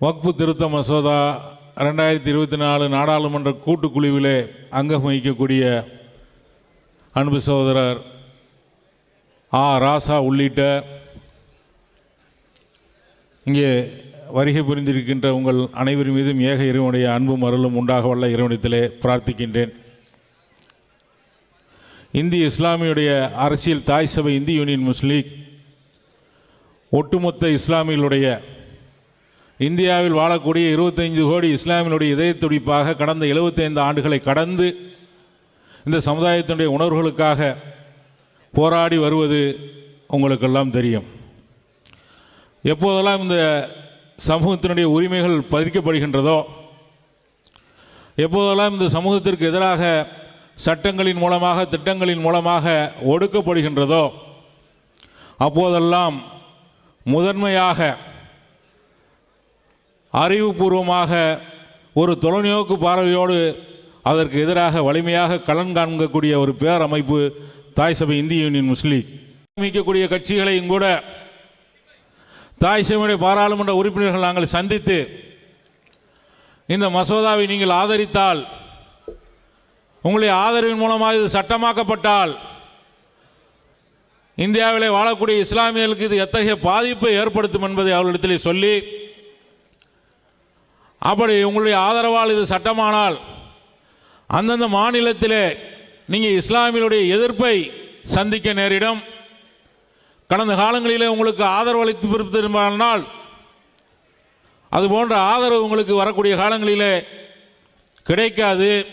வக்பு திருத்த மசோதா ரெண்டாயிரத்தி இருபத்தி நாலு நாடாளுமன்ற கூட்டுக்குழுவிலே அங்கம் வகிக்கக்கூடிய அன்பு சகோதரர் ஆ. ராசா உள்ளிட்ட இங்கே வருகை புரிந்திருக்கின்ற உங்கள் அனைவர் மீதும் ஏக இறைவனுடைய அன்பும் அருளும் உண்டாக வல்ல இறைவனத்திலே பிரார்த்திக்கின்றேன். இந்திய இஸ்லாமியுடைய அரசியல் தாய் சபை இந்திய யூனியன் முஸ்லீக் ஒட்டுமொத்த இஸ்லாமியர்களுடைய இந்தியாவில் வாழக்கூடிய 25 கோடி இஸ்லாமியனுடைய இதய துடிப்பாக கடந்த 75 ஆண்டுகளை கடந்து இந்த சமுதாயத்தினுடைய உணர்வுகளுக்காக போராடி வருவது உங்களுக்கெல்லாம் தெரியும். எப்போதெல்லாம் இந்த சமூகத்தினுடைய உரிமைகள் பதிக்கப்படுகின்றதோ எப்போதெல்லாம் இந்த சமூகத்திற்கு எதிராக சட்டங்களின் மூலமாக திட்டங்களின் மூலமாக ஒடுக்கப்படுகின்றதோ அப்போதெல்லாம் முதன்மையாக அறிவுபூர்வமாக ஒரு தொலைநோக்கு பார்வையோடு அதற்கு எதிராக வலிமையாக கலன் காண்கக்கூடிய ஒரு பேரமைப்பு தாய் சபை இந்திய யூனியன் முஸ்லீம் அமைக்கக்கூடிய கட்சிகளையும் கூட தாய் சபையுடைய பாராளுமன்ற உறுப்பினர்கள் நாங்கள் சந்தித்து இந்த மசோதாவை நீங்கள் ஆதரித்தால் உங்களுடைய ஆதரவின் மூலமாக இது சட்டமாக்கப்பட்டால் இந்தியாவிலே வாழக்கூடிய இஸ்லாமியர்களுக்கு இது எத்தகைய பாதிப்பை ஏற்படுத்தும் என்பதை அவர்களிடத்திலே சொல்லி அப்படி உங்களுடைய ஆதரவால் இது சட்டமானால் அந்தந்த மாநிலத்திலே நீங்கள் இஸ்லாமியனுடைய எதிர்ப்பை சந்திக்க நேரிடும். கடந்த காலங்களிலே உங்களுக்கு ஆதரவு அளித்து பிறப்பித்திருந்தால் அது போன்ற ஆதரவு உங்களுக்கு வரக்கூடிய காலங்களிலே கிடைக்காது.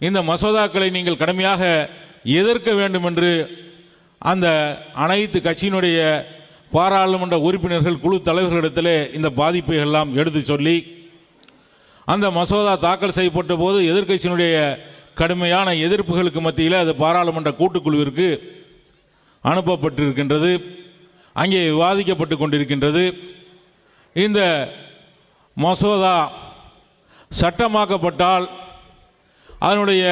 இந்த மசோதாக்களை நீங்கள் கடுமையாக எதிர்க்க வேண்டும் என்று அந்த அனைத்து கட்சியினுடைய பாராளுமன்ற உறுப்பினர்கள் குழு தலைவர்களிடத்திலே இந்த பாதிப்பை எல்லாம் எடுத்து சொல்லி அந்த மசோதா தாக்கல் செய்யப்பட்ட போது எதிர்க்கட்சியினுடைய கடுமையான எதிர்ப்புகளுக்கு மத்தியில் அது பாராளுமன்ற கூட்டுக்குழுவிற்கு அனுப்பப்பட்டிருக்கின்றது. அங்கே விவாதிக்கப்பட்டு கொண்டிருக்கின்றது. இந்த மசோதா சட்டமாக்கப்பட்டால் அதனுடைய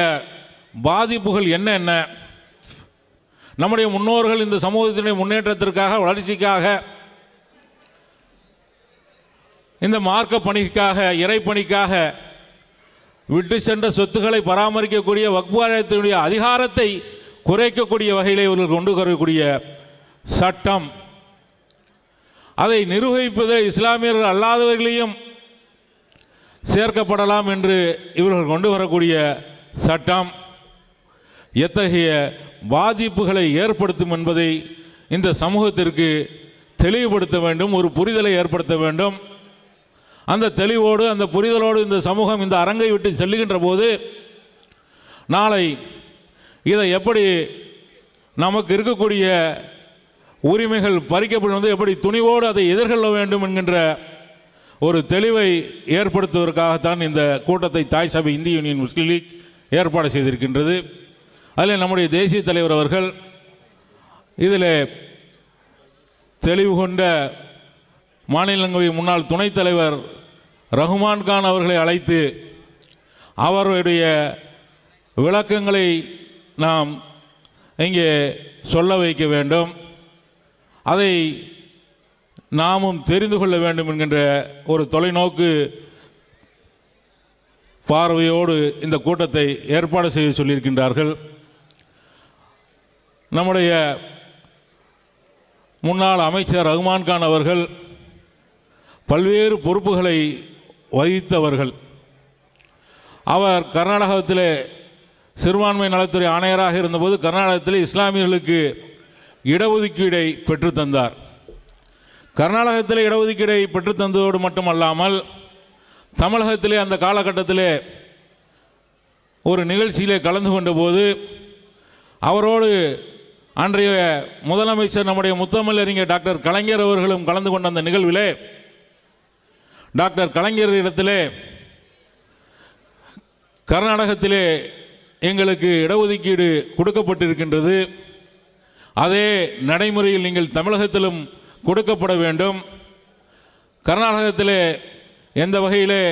பாதிப்புகள் என்னென்ன நம்முடைய முன்னோர்கள் இந்த சமூகத்தினுடைய முன்னேற்றத்திற்காக வளர்ச்சிக்காக இந்த மார்க்க பணிக்காக இறைப்பணிக்காக விட்டு சென்ற சொத்துக்களை பராமரிக்கக்கூடிய வக்பாலயத்தினுடைய அதிகாரத்தை குறைக்கக்கூடிய வகையில் இவர்கள் கொண்டு வரக்கூடிய சட்டம். அதை நிர்வகிப்பதில் இஸ்லாமியர்கள் அல்லாதவர்களையும் சேர்க்கப்படலாம் என்று இவர்கள் கொண்டு வரக்கூடிய சட்டம். எத்தகைய பாதிப்புகளை ஏற்படுத்தும் என்பதை இந்த சமூகத்திற்கு தெளிவுபடுத்த வேண்டும் ஒரு புரிதலை ஏற்படுத்த வேண்டும். அந்த தெளிவோடு அந்த புரிதலோடு இந்த சமூகம் இந்த அரங்கை விட்டு செல்லுகின்ற போது நாளை இதை எப்படி நமக்கு இருக்கக்கூடிய உரிமைகள் பறிக்கப்படும் வந்து எப்படி துணிவோடு அதை எதிர்கொள்ள வேண்டும் என்கின்ற ஒரு தெளிவை ஏற்படுத்துவதற்காகத்தான் இந்த கூட்டத்தை தாய் சபை இந்திய யூனியன் முஸ்லீம் லீக் ஏற்பாடு செய்திருக்கின்றது. அதில் நம்முடைய தேசிய தலைவர் அவர்கள் இதில் தெளிவு கொண்ட மாநிலங்களவை முன்னாள் துணைத் தலைவர் ரஹ்மான் கான் அவர்களை அழைத்து அவருடைய விளக்கங்களை நாம் இங்கே சொல்ல வைக்க வேண்டும். அதை நாமும் தெரிந்து கொள்ள வேண்டும் என்கின்ற ஒரு தொலைநோக்கு பார்வையோடு இந்த கூட்டத்தை ஏற்பாடு செய்ய சொல்லியிருக்கின்றார்கள். நம்முடைய முன்னாள் அமைச்சர் ரஹ்மான் கான் அவர்கள் பல்வேறு பொறுப்புகளை வகித்தவர்கள். அவர் கர்நாடகத்திலே சிறுபான்மை நலத்துறை ஆணையராக இருந்தபோது கர்நாடகத்தில் இஸ்லாமியர்களுக்கு இடஒதுக்கீடை பெற்றுத் தந்தார் கர்நாடகத்தில் இடஒதுக்கீடை பெற்றுத் தந்ததோடு மட்டுமல்லாமல் தமிழகத்திலே அந்த காலகட்டத்திலே ஒரு நிகழ்ச்சியிலே கலந்து கொண்டபோது அவரோடு அன்றைய முதலமைச்சர் நம்முடைய முத்தமிழறிஞர் டாக்டர் கலைஞர் அவர்களும் கலந்து கொண்ட அந்த நிகழ்விலே டாக்டர் கலைஞர் இடத்திலே கர்நாடகத்திலே எங்களுக்கு இடஒதுக்கீடு கொடுக்கப்பட்டிருக்கின்றது. அதே நடைமுறையில் நீங்கள் தமிழகத்திலும் கொடுக்கப்பட வேண்டும். கர்நாடகத்திலே எந்த வகையிலே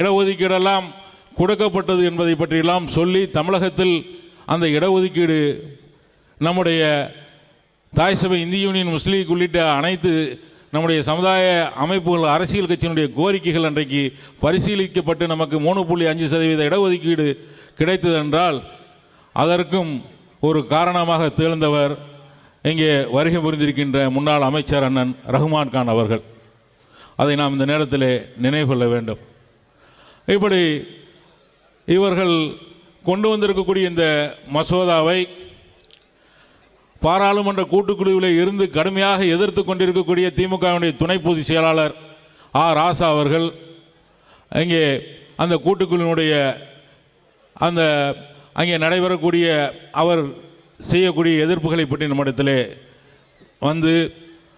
இடஒதுக்கீடெல்லாம் கொடுக்கப்பட்டது என்பதை பற்றியெல்லாம் சொல்லி தமிழகத்தில் அந்த இடஒதுக்கீடு நம்முடைய தாய் சபை இந்திய யூனியன் முஸ்லீக் உள்ளிட்ட அனைத்து நம்முடைய சமுதாய அமைப்புகள் அரசியல் கட்சியினுடைய கோரிக்கைகள் அன்றைக்கு பரிசீலிக்கப்பட்டு நமக்கு மூணு புள்ளி அஞ்சு சதவீத இடஒதுக்கீடு கிடைத்ததென்றால் அதற்கும் ஒரு காரணமாக திகழ்ந்தவர் இங்கே வருகை புரிந்திருக்கின்ற முன்னாள் அமைச்சர் அண்ணன் ரஹ்மான் கான் அவர்கள். அதை நாம் இந்த நேரத்தில் நினைவு கொள்ள வேண்டும். இப்படி இவர்கள் கொண்டு வந்திருக்கக்கூடிய இந்த மசோதாவை பாராளுமன்ற கூட்டுக்குழுவில் இருந்து கடுமையாக எதிர்த்து கொண்டிருக்கக்கூடிய திமுகவினுடைய துணை பொதுச் செயலாளர் ஆ. ராசா அவர்கள் இங்கே அந்த கூட்டுக்குழுவினுடைய அந்த அங்கே நடைபெறக்கூடிய அவர் செய்யக்கூடிய எதிர்ப்புகளை பற்றி நம்மிடத்தில் வந்து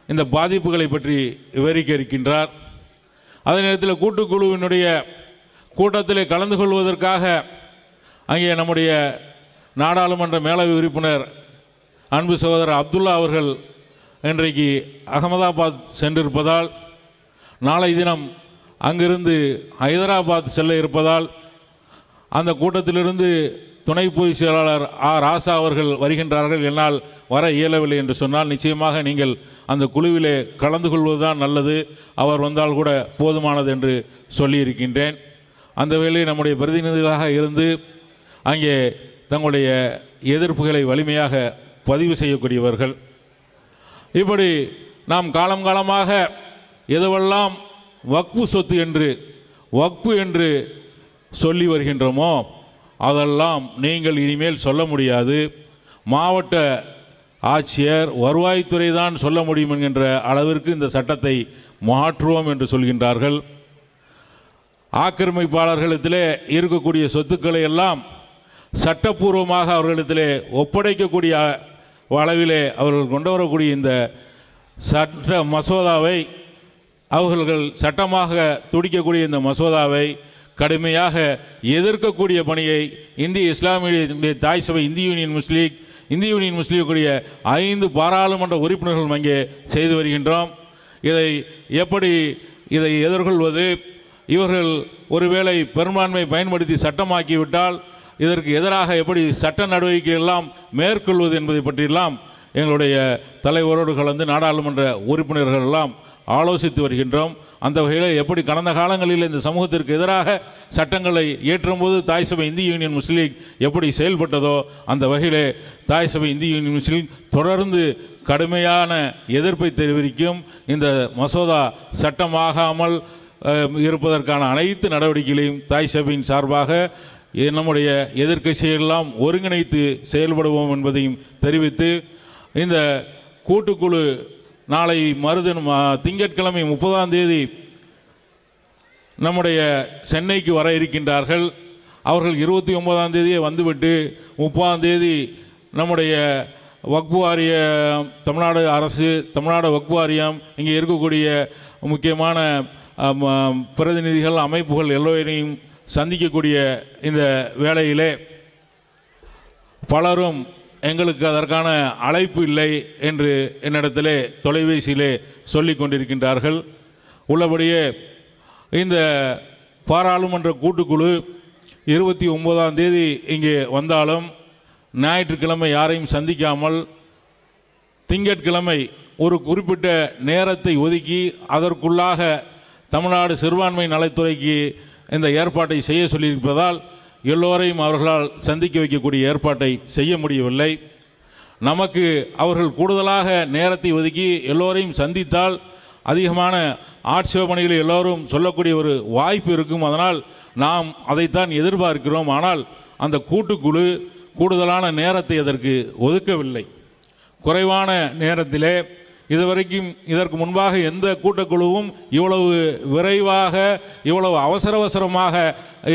இந்த பாதிப்புகளை பற்றி விவரிக்க இருக்கின்றார். அதே நேரத்தில் கூட்டுக்குழுவினுடைய கூட்டத்தில் கலந்து கொள்வதற்காக அங்கே நம்முடைய நாடாளுமன்ற மேலவை உறுப்பினர் அன்பு சகோதரர் அப்துல்லா அவர்கள் இன்றைக்கு அகமதாபாத் சென்றிருப்பதால் நாளை தினம் அங்கிருந்து ஹைதராபாத் செல்ல இருப்பதால் அந்த கூட்டத்திலிருந்து துணை பொதுச் செயலாளர் ஆ ராசா அவர்கள் வருகின்றார்கள். என்னால் வர இயலவில்லை என்று சொன்னால் நிச்சயமாக நீங்கள் அந்த குழுவிலே கலந்து கொள்வதுதான் நல்லது. அவர் வந்தால் கூட போதுமானது என்று சொல்லியிருக்கின்றேன். அந்த வேளையில் நம்முடைய பிரதிநிதிகளாக இருந்து அங்கே தங்களுடைய எதிர்ப்புகளை வலிமையாக பதிவு செய்யக்கூடியவர்கள். இப்படி நாம் காலம் காலமாக எதுவெல்லாம் வக்பு சொத்து என்று வக்பு என்று சொல்லி வருகின்றோமோ அதெல்லாம் நீங்கள் இனிமேல் சொல்ல முடியாது. மாவட்ட ஆட்சியர் வருவாய்த்துறை தான் சொல்ல முடியும் என்கின்ற அளவிற்கு இந்த சட்டத்தை மாற்றுவோம் என்று சொல்கின்றார்கள். ஆக்கிரமிப்பாளர்களிடத்திலே இருக்கக்கூடிய சொத்துக்களை எல்லாம் சட்டப்பூர்வமாக அவர்களிடத்திலே ஒப்படைக்கக்கூடிய அளவிலே அவர்கள் கொண்டு வரக்கூடிய இந்த சட்ட மசோதாவை அவர்கள் சட்டமாக துடிக்கக்கூடிய இந்த மசோதாவை கடுமையாக எதிர்க்கக்கூடிய பணியை இந்திய இஸ்லாமிய தாய் சபை இந்திய யூனியன் முஸ்லீக் இந்திய யூனியன் முஸ்லீக் கூடிய ஐந்து பாராளுமன்ற உறுப்பினர்கள் அங்கே செய்து வருகின்றோம். இதை எப்படி இதை எதிர்கொள்வது? இவர்கள் ஒருவேளை பெரும்பான்மை பயன்படுத்தி சட்டமாக்கிவிட்டால் இதற்கு எதிராக எப்படி சட்ட நடவடிக்கை எல்லாம் மேற்கொள்வது என்பதை பற்றியெல்லாம் எங்களுடைய தலைவரோடு கலந்து நாடாளுமன்ற உறுப்பினர்கள் எல்லாம் ஆலோசித்து வருகின்றோம். அந்த வகையில் எப்படி கடந்த காலங்களில் இந்த சமூகத்திற்கு எதிராக சட்டங்களை இயற்றும்போது தாய் சபை இந்திய யூனியன் முஸ்லீக் எப்படி செயல்பட்டதோ அந்த வகையிலே தாய் சபை இந்திய யூனியன் முஸ்லீம் தொடர்ந்து கடுமையான எதிர்ப்பை தெரிவிக்கும். இந்த மசோதா சட்டமாகாமல் இருப்பதற்கான அனைத்து நடவடிக்கைகளையும் தாய் சபையின் சார்பாக நம்முடைய எதிர்கட்சியெல்லாம் ஒருங்கிணைத்து செயல்படுவோம் என்பதையும் தெரிவித்து இந்த கூட்டுக்குழு நாளை மறுதினம் திங்கட்கிழமை முப்பதாம் தேதி நம்முடைய சென்னைக்கு வர இருக்கின்றார்கள். அவர்கள் இருபத்தி ஒன்பதாம் தேதியே வந்துவிட்டு முப்பதாம் தேதி நம்முடைய வக்பு வாரிய தமிழ்நாடு அரசு தமிழ்நாடு வக்பு வாரியம் இங்கே இருக்கக்கூடிய முக்கியமான பிரதிநிதிகள் அமைப்புகள் எல்லோரையும் சந்திக்கக்கூடிய இந்த வேளையிலே பலரும் எங்களுக்கு அதற்கான அழைப்பு இல்லை என்று என்னிடத்திலே தொலைபேசியிலே சொல்லி கொண்டிருக்கின்றார்கள். உள்ளபடியே இந்த பாராளுமன்ற கூட்டுக்குழு இருபத்தி ஒன்பதாம் தேதி இங்கே வந்தாலும் ஞாயிற்றுக்கிழமை யாரையும் சந்திக்காமல் திங்கட்கிழமை ஒரு குறிப்பிட்ட நேரத்தை ஒதுக்கி அதற்குள்ளாக தமிழ்நாடு சிறுபான்மை நலத்துறைக்கு இந்த ஏற்பாட்டை செய்ய சொல்லியிருப்பதால் எல்லோரையும் அவர்களால் சந்திக்க வைக்கக்கூடிய ஏற்பாட்டை செய்ய முடியவில்லை. நமக்கு அவர்கள் கூடுதலாக நேரத்தை ஒதுக்கி எல்லோரையும் சந்தித்தால் அதிகமான ஆட்சேபனைகளை எல்லோரும் சொல்லக்கூடிய ஒரு வாய்ப்பு இருக்கும். அதனால் நாம் அதைத்தான் எதிர்பார்க்கிறோம். ஆனால் அந்த கூட்டுக்குழு கூடுதலான நேரத்தை அதற்கு ஒதுக்கவில்லை. குறைவான நேரத்திலே இதுவரைக்கும் இதற்கு முன்பாக எந்த கூட்டக்குழுவும் இவ்வளவு விரைவாக இவ்வளவு அவசர அவசரமாக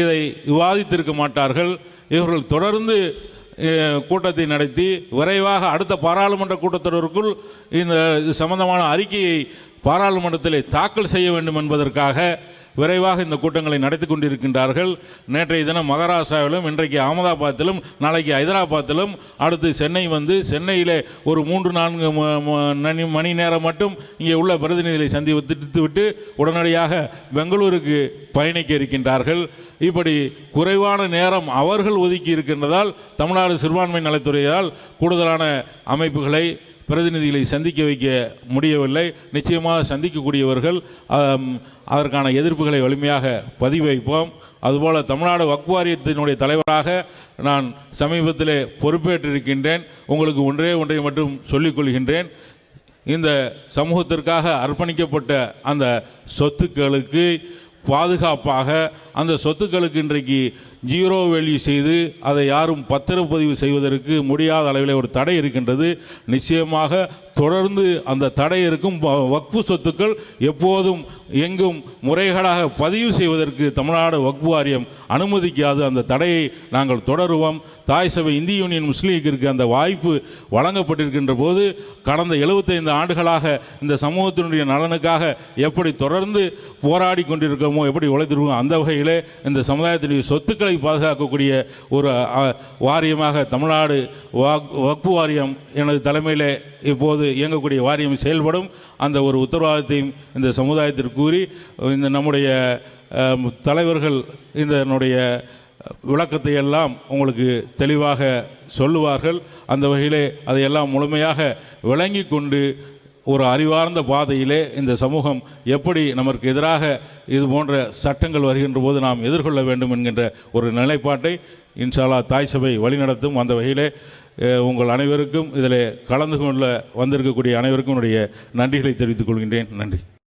இதை விவாதித்திருக்க மாட்டார்கள். இவர்கள் தொடர்ந்து கூட்டத்தை நடத்தி விரைவாக அடுத்த பாராளுமன்ற கூட்டத்தொடருக்குள் இந்த இது சம்பந்தமான அறிக்கையை பாராளுமன்றத்தில் தாக்கல் செய்ய வேண்டும் என்பதற்காக விரைவாக இந்த கூட்டங்களை நடத்தி கொண்டிருக்கின்றார்கள். நேற்றைய தினம் மகாராஷ்டிராவிலும் இன்றைக்கு அகமதாபாத்திலும் நாளைக்கு ஹைதராபாத்திலும் அடுத்து சென்னை வந்து சென்னையிலே ஒரு மூன்று நான்கு மணி நேரம் மட்டும் இங்கே உள்ள பிரதிநிதிகளை சந்தித்து விட்டு உடனடியாக பெங்களூருக்கு பயணிக்க இருக்கின்றார்கள். இப்படி குறைவான நேரம் அவர்கள் ஒதுக்கி இருக்கின்றதால் தமிழ்நாடு சிறுபான்மை நலத்துறையால் கூடுதலான அமைப்புகளை பிரதிநிதிகளை சந்திக்க வைக்க முடியவில்லை. நிச்சயமாக சந்திக்கக்கூடியவர்கள் அதற்கான எதிர்ப்புகளை வலிமையாக பதிவு வைப்போம் அதுபோல் தமிழ்நாடு வக்வாரியத்தினுடைய தலைவராக நான் சமீபத்திலே பொறுப்பேற்றிருக்கின்றேன். உங்களுக்கு ஒன்றே ஒன்றை மட்டும் சொல்லிக் கொள்கின்றேன். இந்த சமூகத்திற்காக அர்ப்பணிக்கப்பட்ட அந்த சொத்துக்களுக்கு பாதுகாப்பாக அந்த சொத்துக்களுக்கு இன்றைக்கு ஜீரோ வேல்யூ செய்து அதை யாரும் பத்திரப்பதிவு செய்வதற்கு முடியாத அளவில் ஒரு தடை இருக்கின்றது. நிச்சயமாக தொடர்ந்து அந்த தடை இருக்கும் வ- வக்ஃபு சொத்துக்கள் எப்போதும் எங்கும் முறைகளாக பதிவு செய்வதற்கு தமிழ்நாடு வக்ஃபு வாரியம் அனுமதிக்காது. அந்த தடையை நாங்கள் தொடருவோம். தாய் சபை இந்திய யூனியன் முஸ்லீம் லீக்கிற்கு அந்த வாய்ப்பு வழங்கப்பட்டிருக்கின்ற போது கடந்த 75 ஆண்டுகளாக இந்த சமூகத்தினுடைய நலனுக்காக எப்படி தொடர்ந்து போராடி கொண்டிருக்கிறோமோ எப்படி உழைத்திருக்கோம் அந்த வகையில் இந்த சமுதாயத்தினுடைய சொத்துக்களை பாதுகாக்கக்கூடிய ஒரு வாரியமாக தமிழ்நாடு வாக்- வக்ஃபு வாரியம் எனது தலைமையிலே இப்போது இயங்கக்கூடிய வாரியம் செயல்படும். அந்த ஒரு உத்தரவாதத்தையும் இந்த சமுதாயத்திற்கு கூறி இந்த நம்முடைய தலைவர்கள் இதனுடைய விளக்கத்தை எல்லாம் உங்களுக்கு தெளிவாக சொல்லுவார்கள். அந்த வகையிலே அதையெல்லாம் முழுமையாக விளங்கி கொண்டு ஒரு அறிவார்ந்த பாதையிலே இந்த சமூகம் எப்படி நமக்கு எதிராக இது போன்ற சட்டங்கள் வருகின்ற போது நாம் எதிர்கொள்ள வேண்டும் என்கின்ற ஒரு நிலைப்பாட்டை இன்ஷால்லா தாய் சபை வழிநடத்தும். அந்த வகையிலே உங்கள் அனைவருக்கும் இதில் கலந்து கொள்ள வந்திருக்கக்கூடிய அனைவருக்கும் என்னுடைய நன்றிகளை தெரிவித்துக் கொள்கின்றேன். நன்றி.